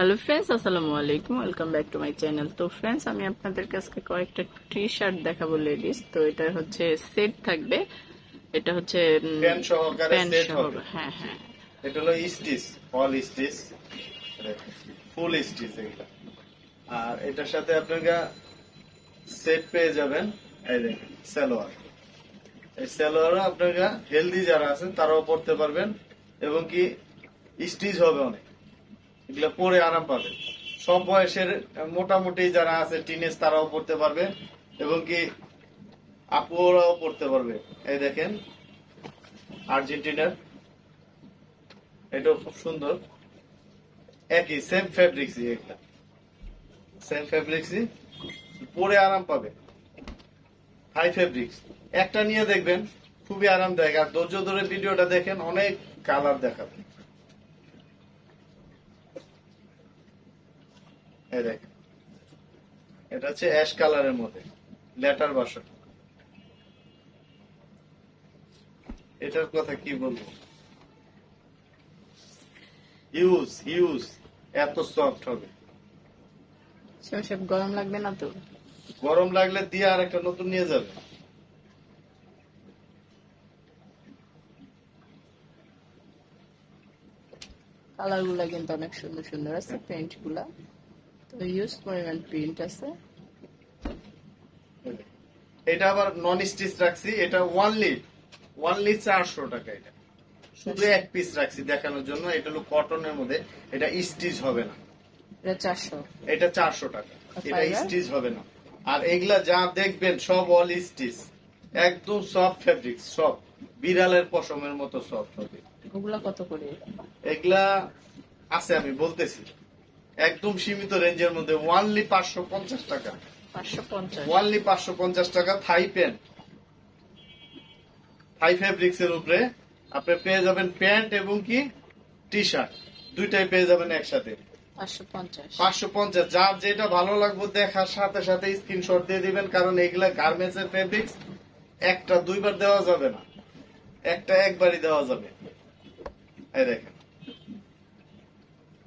Hello friends আসসালামু আলাইকুম। Welcome back to my channel তো ফ্রেন্ডস আমি আপনাদের কাছে কয়েকটা টি শার্ট দেখাবো লেডিস তো এটা হচ্ছে সেট থাকবে। এটা হচ্ছে প্যান্ট সহকারে সেট হবে। হ্যাঁ হ্যাঁ। এটা হলো stitch all stitch full stitch এগুলা আর এটার সাথে আপনারা সেট পেয়ে যাবেন। এই দেখেন সালোয়ার। এই সালোয়ারও আপনারা হেলদি যারা আছেন তারাও পড়তে পারবেন। এবং কি স্টিচ হবে অনেক। এগুলা পরে আরাম পাবেন সব বয়সের, মোটামুটি যারা আছে টিনেজ তারাও পড়তে পারবে এবং কি আপুরাও পড়তে পারবে। এই দেখেন আর্জেন্টিনার এটাও খুব সুন্দর। একই সেম ফেব্রিক্সই একটা। সেম ফেব্রিক্সই পরে আরাম পাবে। হাই ফেব্রিক্স একটা নিয়ে দেখবেন, খুবই আরামদায়ক। আর ধৈর্য ধরে ভিডিওটা দেখেন, অনেক কালার দেখাবে। এই দেখেন। এটা হচ্ছে অ্যাশ কালারের মধ্যে লেটার বাসন। এটার কথা কি বলব? ইউজ ইউজ এত সফট হবে। সব গরম লাগবে না তো? গরম লাগলে দিয়ে আর একটা নতুন নিয়ে যাবে। কালারগুলা কিন্তু অনেক সুন্দর সুন্দর আছে প্রিন্টগুলা। তো ইউজ পরিমাণ প্রিন্ট আছে এটা আবার নন স্টিচ রাখছি এটা ওয়ানলি ওয়ানলি চারশো টাকা এটা। শুধু এক পিস রাখছি দেখানোর জন্য এটা হলো কটনের মধ্যে। এটা স্টিচ হবে না। এটা চারশো। এটা চারশো টাকা। আর এটা? স্টিচ হবে না। আর এগুলা যা দেখবেন সব অল স্টিচ একদম সফট ফেব্রিক সব। বিড়ালের পশমের মতো সফট হবে। ওগুলা কত করে? এগুলা আছে আমি বলতেছি। একদম সীমিত রেঞ্জের মধ্যে ওয়ানলি পাঁচশো পঞ্চাশ টাকা। ওয়ানলি পাঁচশো পঞ্চাশ টাকা থাই প্যান্ট। থাই ফেব্রিক্স এর উপরে আপনি পেয়ে যাবেন প্যান্ট এবং কি? টি শার্ট দুইটাই পেয়ে যাবেন একসাথে। পাঁচশো পঞ্চাশ। যার যেটা ভালো লাগবে দেখার সাথে সাথে স্ক্রিনশট দিয়ে দিবেন কারণ এগুলা গার্মেন্টস এর ফেব্রিক্স একটা দুইবার দেওয়া যাবে না। একটা একবারই দেওয়া যাবে। এই দেখেন।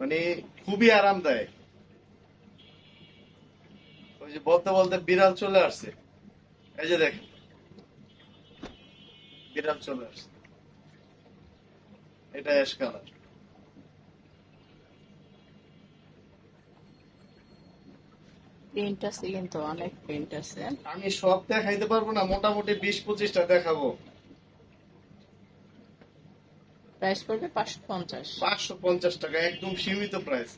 মানে খুবই আরামদায়ক। ওই যে বলতে বলতে বিড়াল চলে আসছে। এই যে দেখেন। বিড়াল চলে আসছে। এটা অ্যাশ কালার প্রিন্ট আছে কিন্তু অনেক প্রিন্ট আছে। আমি সব দেখাইতে পারব না মোটামুটি বিশ পঁচিশটা দেখাবো। প্রাইস পড়বে পাঁচশো পঞ্চাশ। পাঁচশো পঞ্চাশ টাকা একদম সীমিত প্রাইস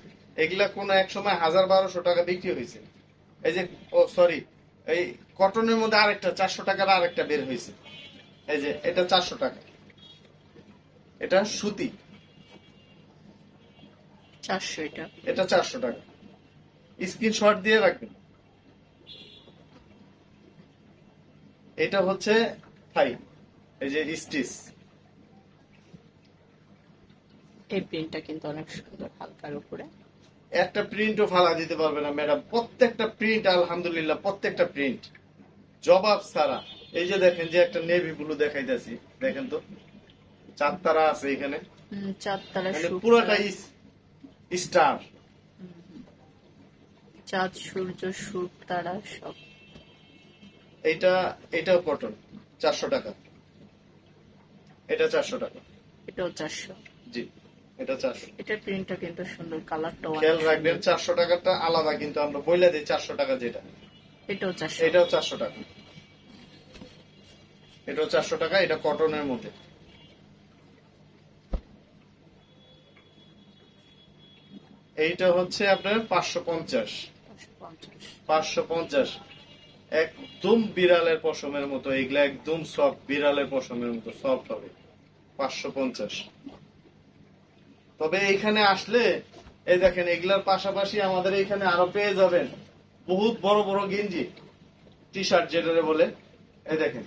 এগুলা কোন এক সময় হাজার বারোশো টাকা বিক্রি হয়েছে। এই যে ও সরি এই কটনের মধ্যে আরেকটা চারশো টাকার আরেকটা বের হয়েছে। এই যে এটা চারশো টাকা। এটা সুতি। চারশো এটা। এটা চারশো টাকা। স্ক্রিনশট দিয়ে রাখবেন। এটা হচ্ছে থাই এই যে স্টিচ এই প্রিন্টটা কিন্তু অনেক সুন্দর হালকার উপরে। একটা প্রিন্টও ফালা দিতে পারবে না ম্যাডাম প্রত্যেকটা প্রিন্ট আলহামদুলিল্লাহ প্রত্যেকটা প্রিন্ট জবাব ছাড়া। এই যে দেখেন যে একটা নেভি ব্লু দেখাইতেছি দেখেন তো। চার তারা আছে এখানে। মানে পুরোটা স্টার চাঁদ সূর্য সুর তারা সব। এইটা এটাও কটন চারশো টাকা। এটা চারশো টাকা। এটাও চারশো। জি। এটা চারশো। এটার প্রিন্টটা কিন্তু সুন্দর কালারটা খেয়াল রাখবেন চারশো টাকাটা আলাদা কিন্তু আমরা বইলে দিই চারশো টাকা যেটা। এটাও চারশো। এটাও চারশো টাকা। এটাও চারশো টাকা এটা কটনের মধ্যে। এইটা হচ্ছে আপনার পাঁচশো পঞ্চাশ। পাঁচশো পঞ্চাশ। পাঁচশো পঞ্চাশ। একদম বিড়ালের পশমের মতো এগুলা একদম সফট বিড়ালের পশমের মতো সফট হবে। পাঁচশো পঞ্চাশ। তবে এইখানে আসলে এই দেখেন এগুলার পাশাপাশি আমাদের এখানে আরও পেয়ে যাবেন বহুত বড় বড় গেঞ্জি টি শার্ট যেটারে বলে। এই দেখেন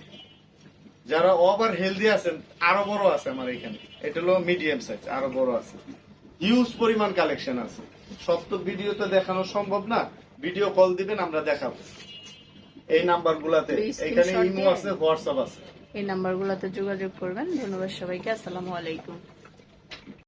যারা ওভার হেলদি আছেন আরও বড় আছে আমার এখানে। এটা হলো মিডিয়াম সাইজ আরও বড় আছে। হিউজ পরিমাণ কালেকশন আছে। সব তো ভিডিওতে দেখানো সম্ভব না। ভিডিও কল দিবেন আমরা দেখাবো। এই নাম্বার গুলাতে এখানে ইমো আছে হোয়াটসঅ্যাপ আছে। এই নাম্বার গুলাতে যোগাযোগ করবেন। ধন্যবাদ সবাইকে। আসসালামু আলাইকুম।